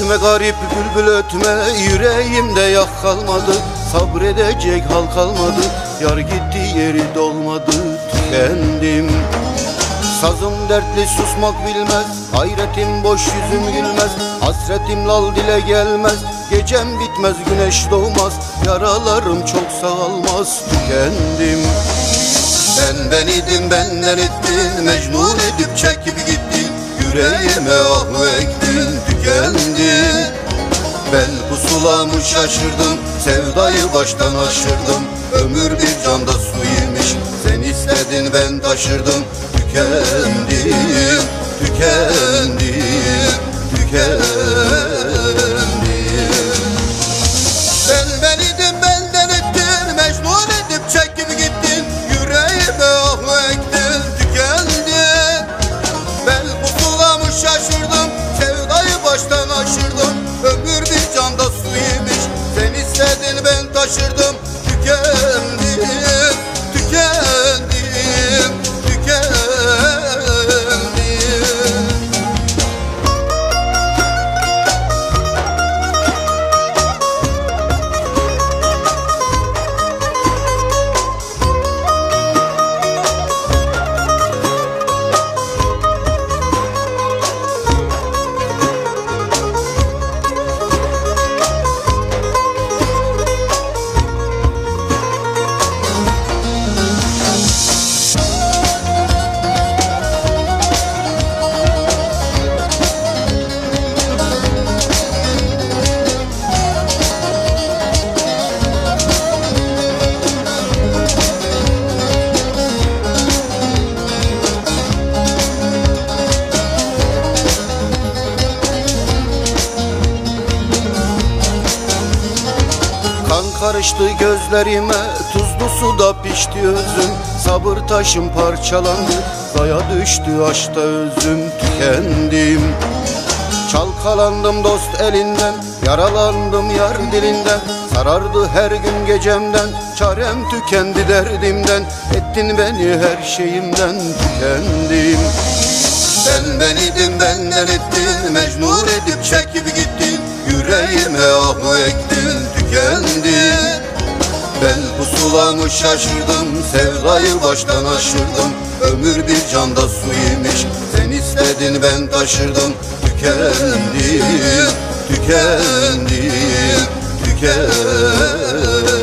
Ötme garip bülbül ötme yüreğimde yak kalmadı. Sabredecek hal kalmadı Yar gitti yeri dolmadı. Tükendim. Sazım dertli susmak bilmez Hayretim boş yüzüm gülmez. Hasretim lal dile gelmez Gecem bitmez güneş doğmaz. Yaralarım çok sağalmaz Tükendim. Ben ben idim benden ettin Mecnun edip çekip gittin Yüreğime ah pusulamı şaşırdım Sevdayı baştan aşırdım. Ömür bir canda suymuş Sen istedin ben taşırdım. Tükendim Tükendim Tükendim Kan karıştı gözlerime Tuzlu suda pişti özüm. Sabır taşım parçalandı Zaya düştü aşta özüm. Tükendim. Çalkalandım dost elinden Yaralandım yar dilinden. Sarardı her gün gecemden Çarem tükendi derdimden. Ettin beni her şeyimden Tükendim. Sen ben idim benden ettin Mecnun edip çekip gittin. Yüreğime ah ektin tükendi Ben pusulamı şaşırdım Sevdayı baştan aşırdım. Ömür bir canda suymuş Sen istedin ben taşırdım. Tükendim Tükendim Tükendim